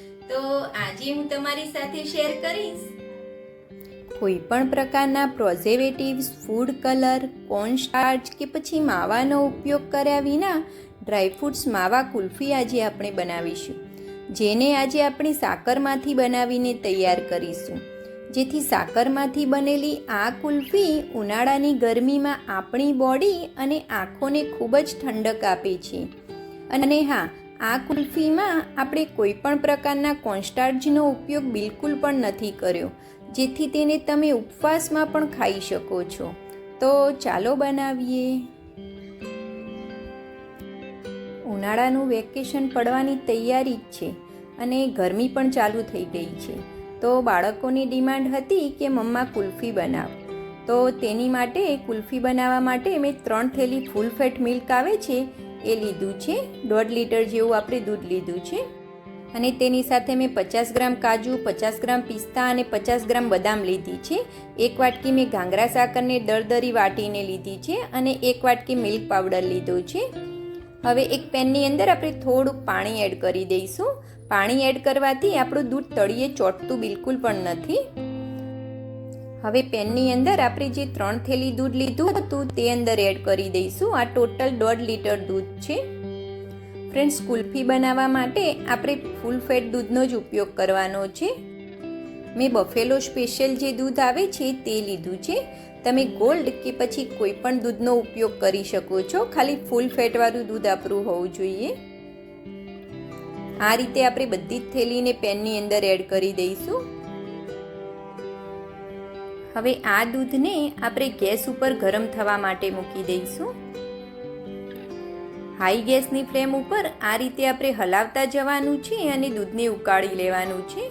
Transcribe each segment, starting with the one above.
તો આજે હું તમારી સાથે શેર કરીશ. કોઈ પણ પ્રકારના પ્રોઝેવેટિવ્સ ફૂડ કલર કોર્નસ્ટાર્ચ કે પછી માવાનો ઉપયોગ કર્યા વિના ડ્રાયફ્રૂટ્સ માવા, કુલ્ફી આજે આપણે બનાવીશું. જેને આજે આપણે સાકરમાંથી બનાવીને તૈયાર કરીશું. જેથી સાકરમાંથી બનેલી આ કુલ્ફી ઉનાળાની ગરમીમાં આપણી બોડી અને આંખોને ખૂબ જ ઠંડક આપે છે. અને હા આ કુલ્ફીમાં આપણે કોઈ પણ પ્રકારના કોન્સ્ટાર્જનો ઉપયોગ બિલકુલ પણ નથી કર્યો, જેથી તેને તમે ઉપવાસમાં પણ ખાઈ શકો છો. તો ચાલો બનાવીએ. ઉનાળાનું વેકેશન પડવાની તૈયારી જ છે અને ગરમી પણ ચાલુ થઈ ગઈ છે. તો બાળકોની ડિમાન્ડ હતી કે મમ્મા કુલ્ફી બનાવ. તો તેની માટે કુલ્ફી બનાવવા માટે મેં ત્રણ થેલી ફૂલ ફેટ મિલ્ક આવે છે એ લીધું છે. દોઢ લીટર જેવું આપણે દૂધ લીધું છે. અને તેની સાથે મેં પચાસ ગ્રામ કાજુ, પચાસ ગ્રામ પિસ્તા અને પચાસ ગ્રામ બદામ લીધી છે. એક વાટકી મેં ઘાંગરા સાકરને દરદરી વાટીને લીધી છે અને એક વાટકી મિલ્ક પાવડર લીધો છે. હવે એક પેનની અંદર આપણે થોડુંક પાણી એડ કરી દઈશું. પાણી એડ કરવાથી આપણું દૂધ તળીએ ચોટતું બિલકુલ પણ નથી. હવે પેનની અંદર આપણે જે ત્રણ થેલી દૂધ લીધું હતું તે અંદર એડ કરી દઈશું. આ ટોટલ દોઢ લીટર દૂધ છે. ફ્રેન્ડ્સ, કુલ્ફી બનાવવા માટે આપણે ફૂલ ફેટ દૂધનો જ ઉપયોગ કરવાનો છે. મેં બફેલો સ્પેશિયલ જે દૂધ આવે છે તે લીધું છે. તમે ગોલ્ડ કે પછી કોઈ પણ દૂધનો ઉપયોગ કરી શકો છો. ખાલી ફૂલ ફેટવાળું દૂધ આપણું હોવું જોઈએ. આ રીતે આપણે બધી જ થેલીને પેનની અંદર એડ કરી દઈશું. હવે આ દૂધને આપણે ગેસ ઉપર ગરમ થવા માટે મૂકી દઈશું. હાઈ ગેસની ફ્લેમ ઉપર આ રીતે આપણે હલાવતા જવાનું છે અને દૂધને ઉકાળી લેવાનું છે.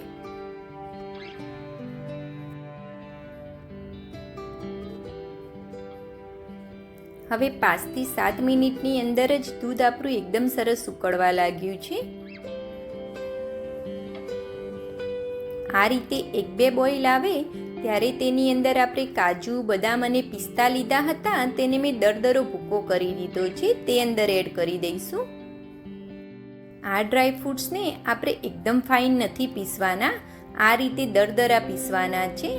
હવે પાંચથી સાત મિનિટની અંદર જ દૂધ આપણું એકદમ સરસ ઉકળવા લાગ્યું છે. આ રીતે એક બે બોઇલ આવે ત્યારે તેની અંદર આપણે કાજુ, બદામ અને પિસ્તા લીધા હતા તેને મેં દરદરો ભૂકો કરી દીધો છે. તે અંદર એડ કરી દઈશું. આ ડ્રાય ફ્રૂટ્સને આપણે એકદમ ફાઇન નથી પીસવાના. આ રીતે દરદરા પીસવાના છે.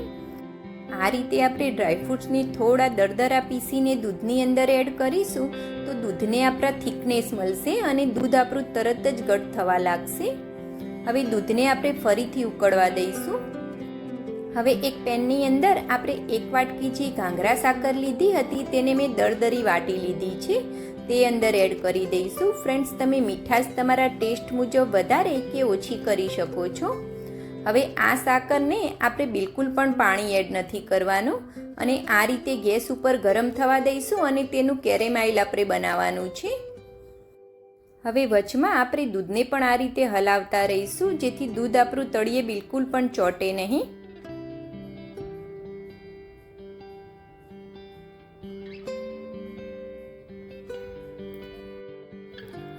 આ રીતે આપણે ડ્રાયફ્રૂટ્સને થોડા દરદરા પીસીને દૂધની અંદર એડ કરીશું. તો દૂધને આપણા થિકનેસ મળશે અને દૂધ આપણું તરત જ ઘટ થવા લાગશે. હવે દૂધને આપણે ફરીથી ઉકળવા દઈશું. હવે એક પેનની અંદર આપણે એક વાટકી જે ઘાંગરા સાકર લીધી હતી તેને મેં દરદરી વાટી લીધી છે. તે અંદર એડ કરી દઈશું. ફ્રેન્ડ્સ, તમે મીઠાશ તમારા ટેસ્ટ મુજબ વધારે કે ઓછી કરી શકો છો. હવે આ સાકરને આપણે બિલકુલ પણ પાણી એડ નથી કરવાનું અને આ રીતે ગેસ ઉપર ગરમ થવા દઈશું અને તેનું કેરેમાઇલ આપણે બનાવવાનું છે. હવે વચમાં આપણે દૂધને પણ આ રીતે હલાવતા રહીશું, જેથી દૂધ આપણું તળિયે બિલકુલ પણ ચોટે નહીં.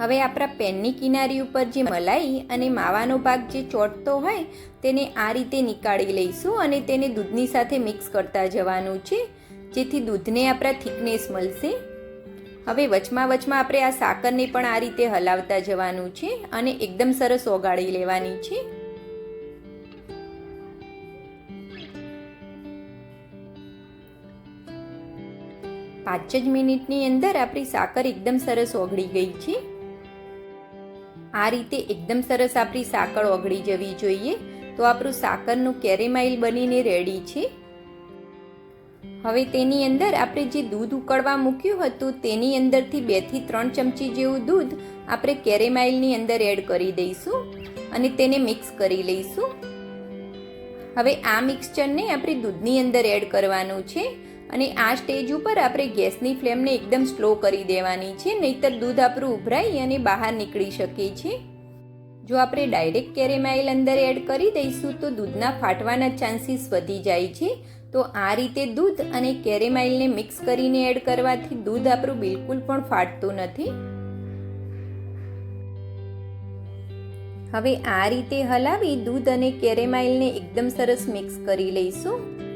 હવે આપણા પેનની કિનારી ઉપર જે મલાઈ અને માવાનો ભાગ જે ચોટતો હોય, તેને આ રીતે નીકાળી લઈશું અને તેને દૂધની સાથે મિક્સ કરતા જવાનું છે, જેથી દૂધને આપણા થિકનેસ મળશે. હવે વચમાં વચમાં આપણે આ સાકરને પણ આ રીતે હલાવતા જવાનું છે અને એકદમ સરસ ઓગાળી લેવાની છે. પાંચ જ મિનિટની અંદર આપણી સાકર એકદમ સરસ ઓગળી ગઈ છે. આ રીતે એકદમ સરસ આપણી સાકર ઓગળી જવી જોઈએ. તો આપણું સાકરનું કેરેમાઇલ બનીને રેડી છે. હવે તેની અંદર આપણે જે દૂધ ઉકળવા મૂક્યું હતું તેની અંદરથી બેથી ત્રણ ચમચી જેવું દૂધ આપણે કેરેમાઇલની અંદર એડ કરી દઈશું અને તેને મિક્સ કરી લઈશું. હવે આ મિક્સચરને આપણે દૂધની અંદર એડ કરવાનું છે. અને આ સ્ટેજ ઉપર આપણે ગેસની ફ્લેમને એકદમ સ્લો કરી દેવાની છે, નહીતર દૂધ આપણું ઉભરાઈ અને બહાર નીકળી શકે છે. જો આપણે ડાયરેક્ટ કેરેમાઇલ અંદર એડ કરી દઈશું તો દૂધના ફાટવાના ચાન્સીસ વધી જાય છે. તો આ રીતે દૂધ અને કેરેમાઇલને મિક્સ કરીને એડ કરવાથી દૂધ આપણું બિલકુલ પણ ફાટતું નથી. હવે આ રીતે હલાવી દૂધ અને કેરેમાઇલને એકદમ સરસ મિક્સ કરી લઈશું.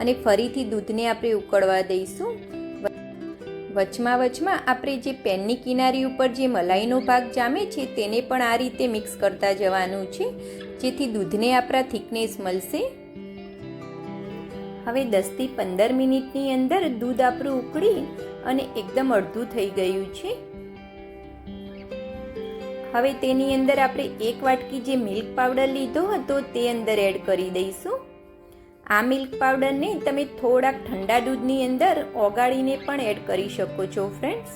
અને ફરીથી દૂધને આપણે ઉકળવા દઈશું. વચમાં વચમાં આપણે જે પેનની કિનારી ઉપર જે મલાઈનો ભાગ જામે છે, તેને પણ આ રીતે મિક્સ કરતા જવાનું છે, જેથી દૂધને આપણા થિકનેસ મળશે. હવે દસથી પંદર મિનિટની અંદર દૂધ આપણું ઉકળી અને એકદમ અડધું થઈ ગયું છે. હવે તેની અંદર આપણે એક વાટકી જે મિલ્ક પાવડર લીધો હતો, તે અંદર એડ કરી દઈશું. આ મિલ્ક પાવડરને તમે થોડાક ઠંડા દૂધની અંદર ઓગાળીને પણ એડ કરી શકો છો ફ્રેન્ડ્સ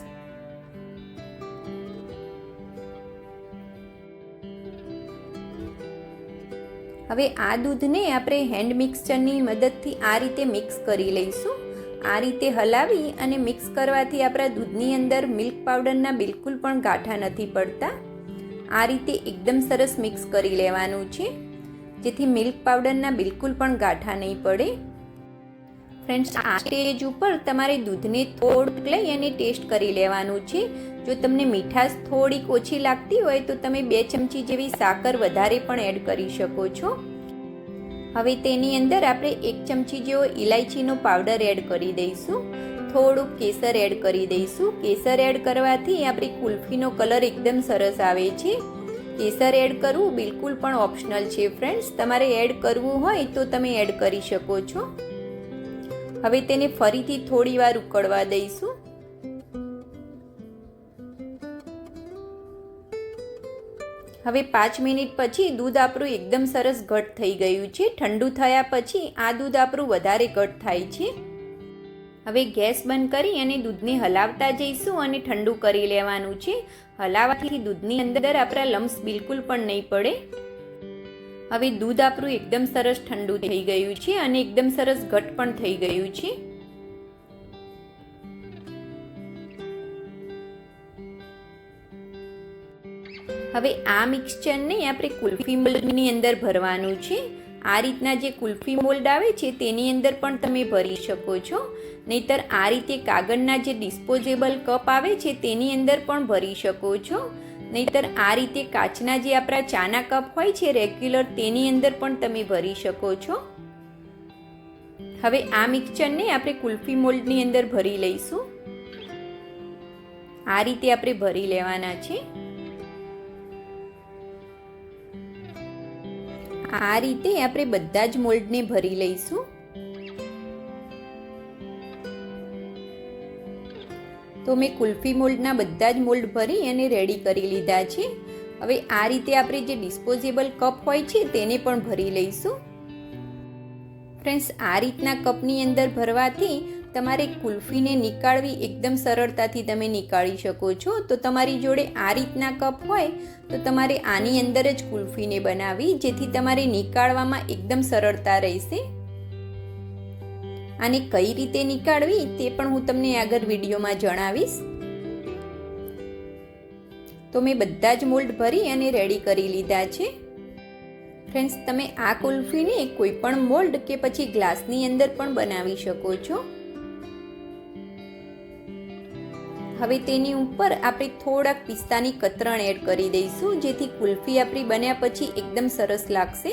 હવે આ દૂધને આપણે હેન્ડ મિક્સચરની મદદથી આ રીતે મિક્સ કરી લઈશું. આ રીતે હલાવી અને મિક્સ કરવાથી આપણા દૂધની અંદર મિલ્ક પાવડરના બિલકુલ પણ ગાંઠા નથી પડતા. આ રીતે એકદમ સરસ મિક્સ કરી લેવાનું છે. જેથી મિલ્ક પાવડરના બિલકુલ પણ ગાંઠા નહીં પડે. ફ્રેન્ડ્સ આ સ્ટેજ ઉપર તમારે દૂધને થોડુંક લઈ અને ટેસ્ટ કરી લેવાનું છે. જો તમને મીઠાશ થોડીક ઓછી લાગતી હોય તો તમે બે ચમચી જેવી સાકર વધારે પણ એડ કરી શકો છો. હવે તેની અંદર આપણે એક ચમચી જેવો ઇલાયચીનો પાવડર એડ કરી દઈશું. થોડુંક કેસર એડ કરી દઈશું. કેસર એડ કરવાથી આપણી કુલ્ફીનો કલર એકદમ સરસ આવે છે. કેસર એડ કરવું બિલકુલ પણ ઓપ્શનલ છે ફ્રેન્ડ્સ તમારે એડ કરવું હોય તો તમે એડ કરી શકો છો. હવે તેને ફરીથી થોડી વાર ઉકળવા દઈશું. હવે પાંચ મિનિટ પછી દૂધ આપણું એકદમ સરસ ઘટ થઈ ગયું છે. ઠંડુ થયા પછી આ દૂધ આપણું વધારે ઘટ થાય છે. હવે ગેસ બંધ કરી અને દૂધને હલાવતા જઈશું અને ઠંડુ કરી લેવાનું છે. હલાવવાથી દૂધની અંદર આપણા લમ્સ બિલકુલ પણ નહીં પડે. હવે દૂધ આપણું એકદમ સરસ ઠંડુ થઈ ગયું છે અને એકદમ સરસ ઘટ પણ થઈ ગયું છે. હવે આ મિક્સચરને આપણે કુલ્ફી મોલ્ડની અંદર ભરવાનું છે. આ રીતના જે કુલ્ફી મોલ્ડ આવે છે, તેની અંદર પણ તમે ભરી શકો છો. નહીતર આ રીતે કાગળના જે ડિસ્પોઝેબલ કપ આવે છે, તેની અંદર પણ ભરી શકો છો. નહીતર આ રીતે કાચના જે આપણા ચાના કપ હોય છે રેગ્યુલર તેની અંદર પણ તમે ભરી શકો છો. હવે આ મિક્સચરને આપણે કુલ્ફી મોલ્ડની અંદર ભરી લઈશું. આ રીતે આપણે ભરી લેવાના છે. આ રીતે આપણે બધા જ મોલ્ડને ભરી લઈશું. તો મેં કુલ્ફી મોલ્ડના બધા જ મોલ્ડ ભરી અને રેડી કરી લીધા છે. હવે આ રીતે આપણે જે ડિસ્પોઝેબલ કપ હોય છે તેને પણ ભરી લઈશું. ફ્રેન્ડ્સ આ રીતના કપની અંદર ભરવાથી તમારે કુલ્ફીને નીકાળવી એકદમ સરળતાથી તમે નીકાળી શકો છો. તો તમારી જોડે આ રીતના કપ હોય, તો તમારે આની અંદર જ કુલ્ફીને બનાવી, જેથી તમારે નીકાળવામાં એકદમ સરળતા રહેશે. આને કઈ રીતે નીકાળવી તે પણ હું તમને આગળ વિડીયોમાં જણાવીશ. તો મેં બધા જ મોલ્ડ ભરી અને રેડી કરી લીધા છે. ફ્રેન્ડ્સ તમે આ કુલ્ફીને કોઈ પણ મોલ્ડ કે પછી ગ્લાસની અંદર પણ બનાવી શકો છો. હવે તેની ઉપર આપણે થોડાક પિસ્તાની કતરણ એડ કરી દઈશું, જેથી કુલ્ફી આપણી બન્યા પછી એકદમ સરસ લાગશે.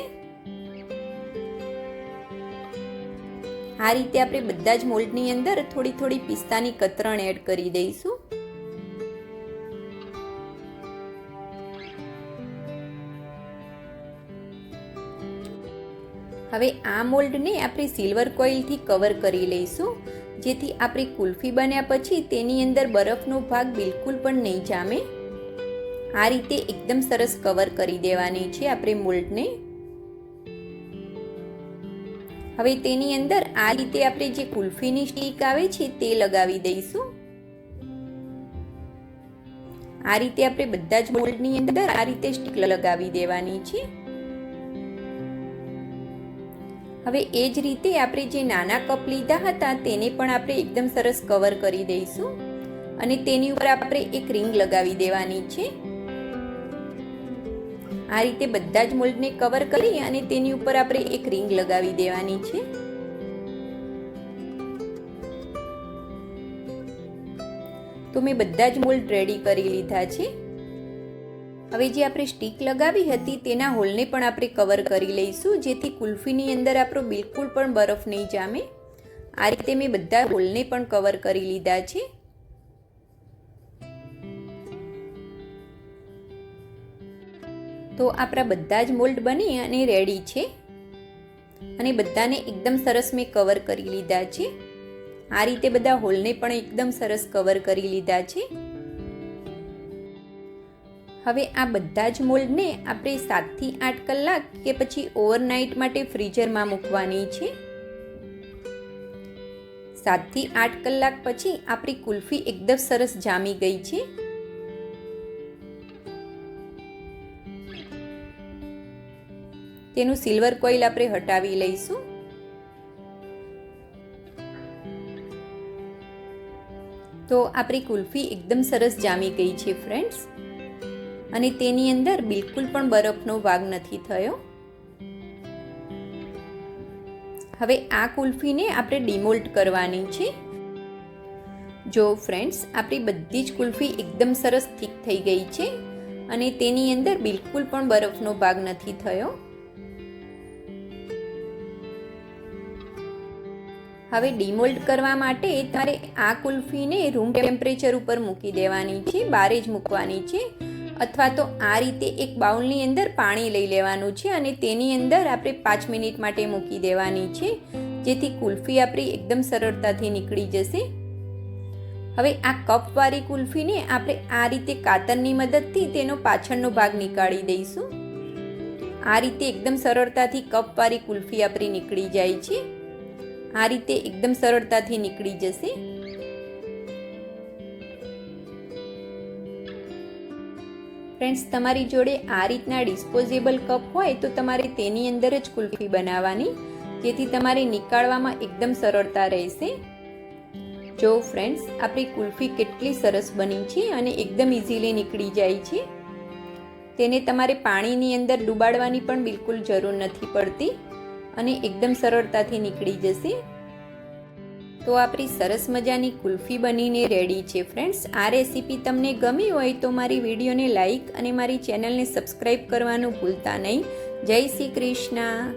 આ રીતે આપણે બધા જ મોલ્ડની અંદર થોડી થોડી પિસ્તાની કતરણ એડ કરી દઈશું. હવે આ મોલ્ડને આપણે સિલ્વર કોઇલથી કવર કરી લઈશું. જેથી આપણી કુલ્ફી બન્યા પછી તેની અંદર બરફનો ભાગ બિલકુલ પણ નહીં જામે. આ રીતે એકદમ સરસ કવર કરી દેવાની છે આપણે મોલ્ડને હવે તેની અંદર આ રીતે આપણે જે કુલ્ફીની સ્ટીક આવે છે તે લગાવી દઈશું. આ રીતે આપણે બધા જ મોલ્ડની અંદર આ રીતે સ્ટીક લગાવી દેવાની છે. હવે એ જ રીતે આપણે જે નાના કપ લીધા હતા તેને પણ આપણે એકદમ સરસ કવર કરી દઈશું. અને તેની ઉપર આપણે એક રિંગ લગાવી દેવાની છે. આ રીતે બધા જ મોલ્ડને કવર કરી અને તેની ઉપર આપણે એક રિંગ લગાવી દેવાની છે. તો મેં બધા જ મોલ્ડ રેડી કરી લીધા છે. હવે જે આપણે સ્ટીક લગાવી હતી તેના હોલને પણ આપણે કવર કરી લઈશું, જેથી કુલ્ફીની અંદર આપણો બિલકુલ પણ બરફ નહીં જામે. આ રીતે મેં બધા હોલને પણ કવર કરી લીધા છે. તો આપણા બધા જ મોલ્ડ બની અને રેડી છે. અને બધાને એકદમ સરસ મેં કવર કરી લીધા છે. આ રીતે બધા હોલને પણ એકદમ સરસ કવર કરી લીધા છે. હવે આ બધા જ મોલ્ડને આપણે સાતથી આઠ કલાક કે પછી ઓવરનાઇટ માટે ફ્રીઝરમાં મૂકવાની છે. સાતથી આઠ કલાક પછી આપણી કુલ્ફી એકદમ સરસ જામી ગઈ છે. તેનું સિલ્વર કોઇલ આપણે હટાવી લઈશું. તો આપણી કુલ્ફી એકદમ સરસ જામી ગઈ છે ફ્રેન્ડ્સ અને તેની અંદર બિલકુલ પણ બરફનો ભાગ નથી થયો. હવે આ કુલ્ફીને આપણે ડિમોલ્ટ કરવાની છે. જો ફ્રેન્ડ્સ, આપણી બધી જ કુલ્ફી એકદમ સરસ થીક થઈ ગઈ છે અને તેની અંદર બિલકુલ પણ બરફનો ભાગ નથી થયો. હવે ડિમોલ્ડ કરવા માટે તમારે આ કુલ્ફીને રૂમ ટેમ્પરેચર ઉપર મૂકી દેવાની છે, બારે જ મૂકવાની છે. અથવા તો આ રીતે એક બાઉલની અંદર પાણી લઈ લેવાનું છે અને તેની અંદર આપણે પાંચ મિનિટ માટે મૂકી દેવાની છે. જેથી કુલ્ફી આપણી એકદમ સરળતાથી નીકળી જશે. હવે આ કપવાળી કુલ્ફીને આપણે આ રીતે કાતરની મદદથી તેનો પાછળનો ભાગ નીકાળી દઈશું. આ રીતે એકદમ સરળતાથી કપવાળી કુલ્ફી આપણી નીકળી જાય છે. આ રીતે એકદમ સરળતાથી નીકળી જશે. ફ્રેન્ડ્સ તમારી જોડે આ રીતના ડિસ્પોઝેબલ કપ હોય તો તમારે તેની અંદર જ કુલ્ફી બનાવવાની, જેથી તમારે નીકાળવામાં એકદમ સરળતા રહેશે. જો ફ્રેન્ડ્સ આપણી કુલ્ફી કેટલી સરસ બની છે અને એકદમ ઇઝીલી નીકળી જાય છે. તેને તમારે પાણીની અંદર ડૂબાડવાની પણ બિલકુલ જરૂર નથી પડતી અને એકદમ સરળતાથી નીકળી જશે. તો આપણી સરસ મજાની કુલ્ફી બનીને રેડી છે ફ્રેન્ડ્સ આ રેસીપી તમને ગમી હોય તો મારી વિડીયોને લાઇક અને મારી ચેનલને સબસ્ક્રાઈબ કરવાનું ભૂલતા નહીં. જય શ્રી કૃષ્ણ.